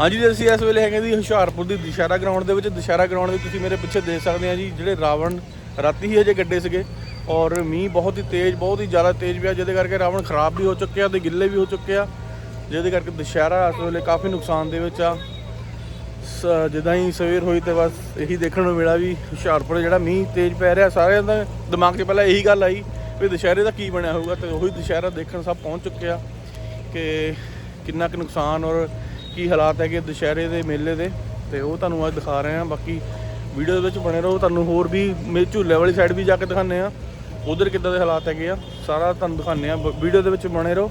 ਹਾਂਜੀ ਜੀ ਅਸੀਂ ਇਸ ਵੇਲੇ ਹੈਗੇ ਜੀ ਹੁਸ਼ਿਆਰਪੁਰ ਦੀ ਦੁਸ਼ਹਿਰਾ ਗਰਾਊਂਡ ਦੇ ਵਿੱਚ। ਦੁਸ਼ਹਿਰਾ ਗਰਾਊਂਡ ਦੇ ਤੁਸੀਂ ਮੇਰੇ ਪਿੱਛੇ ਦੇਖ ਸਕਦੇ ਆ ਜੀ, ਜਿਹੜੇ ਰਾਵਣ ਰਾਤੀ ਹੀ ਅਜੇ ਗੱਡੇ ਸੀਗੇ ਔਰ ਮੀਂਹ ਬਹੁਤ ਹੀ ਤੇਜ਼, ਬਹੁਤ ਹੀ ਜ਼ਿਆਦਾ ਤੇਜ਼ ਪਿਆ, ਜਿਹਦੇ ਕਰਕੇ ਰਾਵਣ ਖਰਾਬ ਵੀ ਹੋ ਚੁੱਕੇ ਆ ਤੇ ਗਿੱਲੇ ਵੀ ਹੋ ਚੁੱਕੇ ਆ, ਜਿਹਦੇ ਕਰਕੇ ਦੁਸ਼ਹਿਰਾ ਇਸ ਵੇਲੇ ਕਾਫੀ ਨੁਕਸਾਨ ਦੇ ਵਿੱਚ ਆ। ਸ- ਜਿੱਦਾਂ ਹੀ ਸਵੇਰ ਹੋਈ ਤੇ ਬਸ ਇਹੀ ਦੇਖਣ ਨੂੰ ਮਿਲਿਆ ਵੀ ਹੁਸ਼ਿਆਰਪੁਰ ਜਿਹੜਾ ਮੀਂਹ ਤੇਜ਼ ਪੈ ਰਿਹਾ, ਸਾਰਿਆਂ ਦਾ ਦਿਮਾਗ 'ਚ ਪਹਿਲਾਂ ਇਹੀ ਗੱਲ ਆਈ ਵੀ ਦੁਸ਼ਹਿਰੇ ਦਾ ਕੀ ਬਣਿਆ ਹੋਊਗਾ ਤੇ ਉਹੀ ਦੁਸ਼ਹਿਰਾ ਦੇਖਣ ਸਭ ਪਹੁੰਚ ਚੁੱਕੇ ਆ ਕਿ ਕਿੰਨਾ ਕੁ ਨੁਕਸਾਨ ਔਰ ਕੀ ਹਾਲਾਤ ਹੈਗੇ ਦੁਸ਼ਹਿਰੇ ਦੇ ਮੇਲੇ ਦੇ ਤੇ ਉਹ ਤੁਹਾਨੂੰ ਅੱਜ ਦਿਖਾ ਰਹੇ ਹਾਂ। ਬਾਕੀ ਵੀਡੀਓ ਦੇ ਵਿੱਚ ਬਣੇ ਰਹੋ। ਤੁਹਾਨੂੰ ਹੋਰ ਵੀ ਮੇਰੇ ਝੂਲੇ ਵਾਲੀ ਸਾਈਡ ਵੀ ਜਾ ਕੇ ਦਿਖਾਉਂਦੇ ਆ ਉਧਰ ਕਿੱਦਾਂ ਦੇ ਹਾਲਾਤ ਹੈਗੇ ਆ, ਸਾਰਾ ਤੁਹਾਨੂੰ ਦਿਖਾਉਂਦੇ ਆ ਵੀਡੀਓ ਦੇ ਵਿੱਚ ਬਣੇ ਰਹੋ।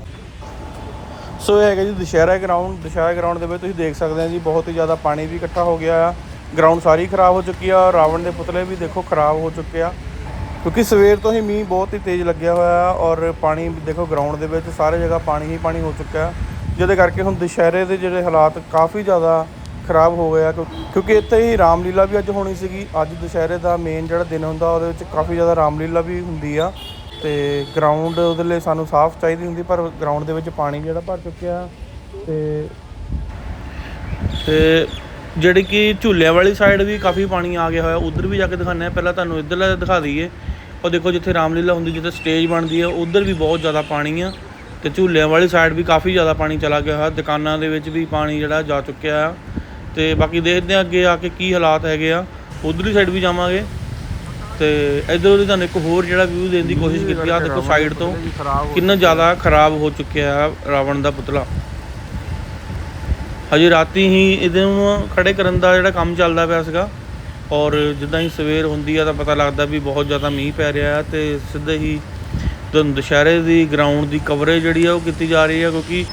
ਸੋ ਇਹ ਹੈਗਾ ਜੀ ਦੁਸ਼ਹਿਰਾ ਗਰਾਊਂਡ ਦੁਸ਼ਹਿਰਾ ਗਰਾਊਂਡ ਦੇ ਵਿੱਚ ਤੁਸੀਂ ਦੇਖ ਸਕਦੇ ਆ ਜੀ, ਬਹੁਤ ਹੀ ਜ਼ਿਆਦਾ ਪਾਣੀ ਵੀ ਇਕੱਠਾ ਹੋ ਗਿਆ ਆ। ਗਰਾਊਂਡ ਸਾਰੀ ਖਰਾਬ ਹੋ ਚੁੱਕੀ ਆ। ਰਾਵਣ ਦੇ ਪੁਤਲੇ ਵੀ ਦੇਖੋ ਖਰਾਬ ਹੋ ਚੁੱਕੇ ਆ। ਕਿਉਂਕਿ ਸਵੇਰ ਤੋਂ ਹੀ ਮੀਂਹ ਬਹੁਤ ਹੀ ਤੇਜ਼ ਲੱਗਿਆ ਹੋਇਆ ਔਰ ਪਾਣੀ ਦੇਖੋ ਗਰਾਊਂਡ ਦੇ ਵਿੱਚ ਸਾਰੇ ਜਗ੍ਹਾ ਪਾਣੀ ਹੀ ਪਾਣੀ ਹੋ ਚੁੱਕਾ ਆ ਜਿਹਦੇ ਕਰਕੇ ਹੁਣ ਦੁਸ਼ਹਿਰੇ ਦੇ ਜਿਹੜੇ ਹਾਲਾਤ ਕਾਫੀ ਜ਼ਿਆਦਾ ਖਰਾਬ ਹੋ ਗਏ ਆ, ਕਿਉਂ- ਕਿਉਂਕਿ ਇੱਥੇ ਹੀ ਰਾਮਲੀਲਾ ਵੀ ਅੱਜ ਹੋਣੀ ਸੀਗੀ। ਅੱਜ ਦੁਸ਼ਹਿਰੇ ਦਾ ਮੇਨ ਜਿਹੜਾ ਦਿਨ ਹੁੰਦਾ, ਉਹਦੇ ਵਿੱਚ ਕਾਫੀ ਜ਼ਿਆਦਾ ਰਾਮਲੀਲਾ ਵੀ ਹੁੰਦੀ ਆ। ਤੇ ਗਰਾਊਂਡ ਉਹਦੇ ਲਈ ਸਾਨੂੰ ਸਾਫ਼ ਚਾਹੀਦੀ ਹੁੰਦੀ, ਪਰ ਗਰਾਊਂਡ ਦੇ ਵਿੱਚ ਪਾਣੀ ਜਿਹੜਾ ਭਰ ਚੁੱਕਿਆ। ਤੇ ਤੇ ਜਿਹੜੀ ਕਿ ਝੂਲਿਆਂ ਵਾਲੀ ਸਾਈਡ ਵੀ ਕਾਫੀ ਪਾਣੀ ਆ ਗਿਆ ਹੋਇਆ। ਉਧਰ ਵੀ ਜਾ ਕੇ ਦਿਖਾਉਂਦੇ ਆ। ਪਹਿਲਾਂ ਤੁਹਾਨੂੰ ਇੱਧਰਲਾ ਦਿਖਾ ਦਈਏ। ਉਹ ਦੇਖੋ ਜਿੱਥੇ ਰਾਮਲੀਲਾ ਹੁੰਦੀ, ਜਿੱਥੇ ਸਟੇਜ ਬਣਦੀ ਹੈ ਉਧਰ ਵੀ ਬਹੁਤ ਜ਼ਿਆਦਾ ਪਾਣੀ ਆ। ਤੇ ਝੂਲਿਆਂ ਵਾਲੀ ਸਾਈਡ ਵੀ ਕਾਫੀ ਜ਼ਿਆਦਾ ਪਾਣੀ ਚਲਾ ਗਿਆ ਹੈ। ਦੁਕਾਨਾਂ ਦੇ ਵਿੱਚ ਵੀ ਪਾਣੀ ਜਿਹੜਾ ਜਾ ਚੁੱਕਿਆ ਆ ਤੇ ਬਾਕੀ ਦੇਖਦੇ ਆ ਅੱਗੇ ਆ ਕੇ ਕੀ ਹਾਲਾਤ ਹੈਗੇ ਆ। ਉਧਰਲੀ ਸਾਈਡ ਵੀ ਜਾਵਾਂਗੇ। ਤੇ ਇਧਰੋਂ ਦੀ ਤੁਹਾਨੂੰ ਇੱਕ ਹੋਰ ਜਿਹੜਾ ਵਿਊ ਦੇਣ ਦੀ ਕੋਸ਼ਿਸ਼ ਕੀਤੀ ਆ ਦੇਖੋ ਸਾਈਡ ਤੋਂ ਕਿੰਨਾ ਜ਼ਿਆਦਾ ਖਰਾਬ ਹੋ ਚੁੱਕਿਆ ਆ ਰਾਵਣ ਦਾ ਪੁਤਲਾ। ਹਜੇ ਰਾਤੀ ਹੀ ਇਹਦੇ ਨੂੰ ਖੜੇ ਕਰਨ ਦਾ ਜਿਹੜਾ ਕੰਮ ਚੱਲਦਾ ਪਿਆ ਸੀਗਾ। ਔਰ ਜਿੱਦਾਂ ਹੀ ਸਵੇਰ ਹੁੰਦੀ ਆ ਤਾਂ ਪਤਾ ਲੱਗਦਾ ਵੀ ਬਹੁਤ ਜ਼ਿਆਦਾ ਮੀਂਹ ਪੈ ਰਿਹਾ ਆ ਤੇ ਸਿੱਧੇ ਹੀ ਦੁਸ਼ਹਿਰੇ ਦੀ ਗਰਾਊਂਡ ਦੀ ਕਵਰੇਜ ਜਿਹੜੀ ਆ ਉਹ ਕੀਤੀ ਜਾ ਰਹੀ ਆ ਕਿਉਂਕਿ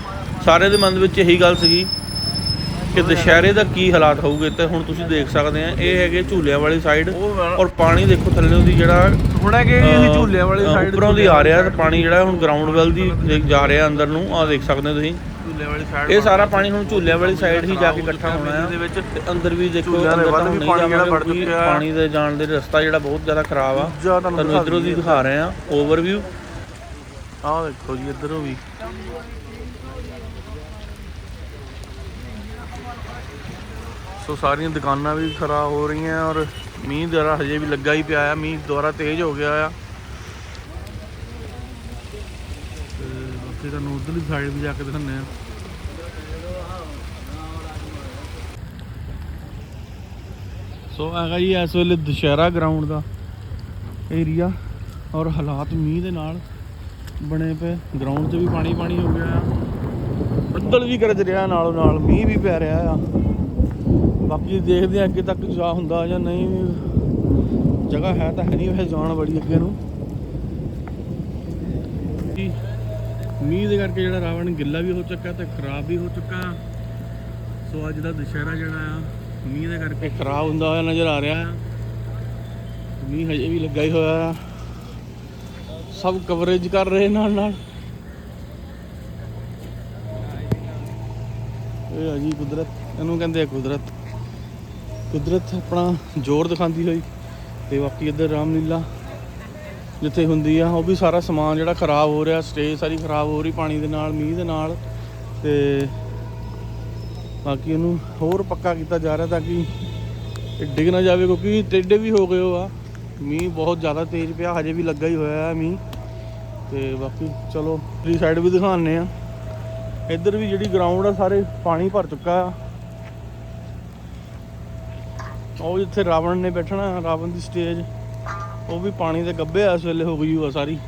ਸਾਰੇ ਦੇ ਮਨ ਵਿੱਚ ਇਹੀ ਗੱਲ ਸੀਗੀ ਕਿ ਦੁਸ਼ਹਿਰੇ ਦਾ ਕੀ ਹਾਲਾਤ ਹੋਊਗੇ ਤੇ ਹੁਣ ਤੁਸੀਂ ਦੇਖ ਸਕਦੇ ਆ ਇਹ ਹੈਗੇ ਝੂਲਿਆਂ ਵਾਲੀ ਸਾਈਡ ਔਰ ਪਾਣੀ ਦੇਖੋ ਥੱਲੇ ਦੀ ਜਿਹੜਾ ਹੁਣ ਹੈਗੇ ਅਹ, ਝੂਲੇ ਵਾਲੀ ਸਾਈਡ ਉੱਪਰੋਂ ਦੀ ਆ ਰਿਹਾ ਤੇ ਪਾਣੀ ਜਿਹੜਾ ਹੁਣ ਗਰਾਊਂਡ ਵੱਲ ਦੀ ਜਾ ਰਿਹਾ ਅੰਦਰ ਨੂੰ ਆ ਦੇਖ ਸਕਦੇ ਹੋ ਤੁਸੀਂ। ਝੂਲੇ ਵਾਲੀ ਸਾਈਡ ਇਹ ਸਾਰਾ ਪਾਣੀ ਹੁਣ ਝੂਲਿਆਂ ਵਾਲੀ ਸਾਈਡ ਹੀ ਜਾ ਕੇ ਇਕੱਠਾ ਹੋਣਾ ਹੈ। ਦੇ ਵਿੱਚ ਅੰਦਰ ਵੀ ਦੇਖੋ ਝੂਲਿਆਂ ਅੰਦਰ ਵੀ ਪਾਣੀ ਜਿਹੜਾ ਵੜ ਚੁੱਕਿਆ। ਪਾਣੀ ਦੇ ਜਾਣ ਦੇ ਰਸਤਾ ਜਿਹੜਾ ਬਹੁਤ ਜ਼ਿਆਦਾ ਖਰਾਬ ਆ। ਤੁਹਾਨੂੰ ਇਧਰੋਂ ਦੀ। ਦਿਖਾ ਰਹੇ ਆ ਓਵਰਵਿਊ ਆਹ ਦੇਖੋ ਜੀ ਇੱਧਰੋਂ ਵੀ। ਸੋ ਸਾਰੀਆਂ ਦੁਕਾਨਾਂ ਵੀ ਖਰਾਬ ਹੋ ਰਹੀਆਂ ਔਰ ਮੀਂਹ ਦੁਆਰਾ ਹਜੇ ਵੀ ਲੱਗਾ ਹੀ ਪਿਆ ਆ। ਮੀਂਹ ਦੁਆਰਾ ਤੇਜ਼ ਹੋ ਗਿਆ ਆ। ਤੇ ਬਾਕੀ ਤੁਹਾਨੂੰ ਉਧਰਲੀ ਸਾਈਡ ਵੀ ਜਾ ਕੇ ਦਿਖਾਉਂਦੇ ਆ। ਸੋ ਹੈਗਾ ਜੀ, ਇਸ ਵੇਲੇ ਦੁਸ਼ਹਿਰਾ ਗਰਾਊਂਡ ਦਾ ਏਰੀਆ ਔਰ ਹਾਲਾਤ ਮੀਂਹ ਦੇ ਨਾਲ। ਬਣੇ ਪਏ। ਗਰਾਊਂਡ 'ਚ ਵੀ ਪਾਣੀ ਪਾਣੀ ਹੋ ਗਿਆ ਆ। ਬੱਦਲ ਵੀ ਗਰਜ ਰਿਹਾ ਨਾਲੋਂ ਨਾਲ, ਮੀਂਹ ਵੀ ਪੈ ਰਿਹਾ ਆ। ਬਾਕੀ ਦੇਖਦੇ ਆ ਅੱਗੇ ਤੱਕ ਜਾ ਹੁੰਦਾ ਜਾਂ ਨਹੀਂ। ਜਗ੍ਹਾ ਹੈ ਤਾਂ ਹੈ ਨਹੀਂ ਵੈਸੇ, ਜਾਣ ਬੜੀ ਅੱਗੇ ਨੂੰ। ਮੀਂਹ ਦੇ ਕਰਕੇ ਜਿਹੜਾ ਰਾਵਣ ਗਿੱਲਾ ਵੀ ਹੋ ਚੁੱਕਾ ਤੇ ਖਰਾਬ ਵੀ ਹੋ ਚੁੱਕਾ। ਸੋ ਅੱਜ ਦਾ ਦੁਸ਼ਹਿਰਾ ਜਿਹੜਾ ਆ, ਮੀਂਹ ਦੇ ਕਰਕੇ ਖਰਾਬ ਹੁੰਦਾ ਹੋਇਆ ਨਜ਼ਰ ਆ ਰਿਹਾ। ਆ ਮੀਂਹ ਹਜੇ ਵੀ ਲੱਗਾ ਹੀ ਹੋਇਆ ਆ। ਸਭ ਕਵਰੇਜ ਕਰ ਰਹੇ ਨਾਲ ਨਾਲ। ਇਹ ਆ ਜੀ ਕੁਦਰਤ। ਇਹਨੂੰ ਕਹਿੰਦੇ ਆ ਕੁਦਰਤ। ਕੁਦਰਤ ਆਪਣਾ ਜ਼ੋਰ ਦਿਖਾਉਂਦੀ ਹੋਈ ਤੇ ਬਾਕੀ ਇੱਧਰ ਰਾਮਲੀਲਾ ਜਿੱਥੇ ਹੁੰਦੀ ਆ, ਉਹ ਵੀ ਸਾਰਾ ਸਮਾਨ ਜਿਹੜਾ ਖਰਾਬ ਹੋ ਰਿਹਾ ਸਟੇਜ ਸਾਰੀ ਖਰਾਬ ਹੋ ਰਹੀ ਪਾਣੀ ਦੇ ਨਾਲ, ਮੀਂਹ ਦੇ ਨਾਲ ਤੇ ਬਾਕੀ ਇਹਨੂੰ ਹੋਰ ਪੱਕਾ ਕੀਤਾ ਜਾ ਰਿਹਾ ਤਾਂ ਕਿ ਡਿੱਗ ਨਾ ਜਾਵੇ, ਕਿਉਂਕਿ ਟੇਡੇ ਵੀ ਹੋ ਗਏ ਹੋ ਆ। ਮੀਂਹ ਬਹੁਤ ਜ਼ਿਆਦਾ ਤੇਜ਼ ਪਿਆ, ਹਜੇ ਵੀ ਲੱਗਾ ਹੀ ਹੋਇਆ ਹੈ ਮੀਂਹ। ਤੇ ਬਾਕੀ ਚਲੋ ਫਰੀ ਸਾਈਡ ਵੀ ਦਿਖਾਉਂਦੇ ਆ। ਇੱਧਰ ਵੀ ਜਿਹੜੀ ਗਰਾਊਂਡ ਆ, ਸਾਰੇ ਪਾਣੀ ਭਰ ਚੁੱਕਾ ਆ। ਉਹ ਜਿੱਥੇ ਰਾਵਣ ਨੇ ਬੈਠਣਾ, ਰਾਵਣ ਦੀ ਸਟੇਜ ਉਹ ਵੀ ਪਾਣੀ ਦੇ ਗੱਭੇ ਆ ਇਸ ਵੇਲੇ ਹੋ ਗਈ ਹੋਆ ਸਾਰੀ।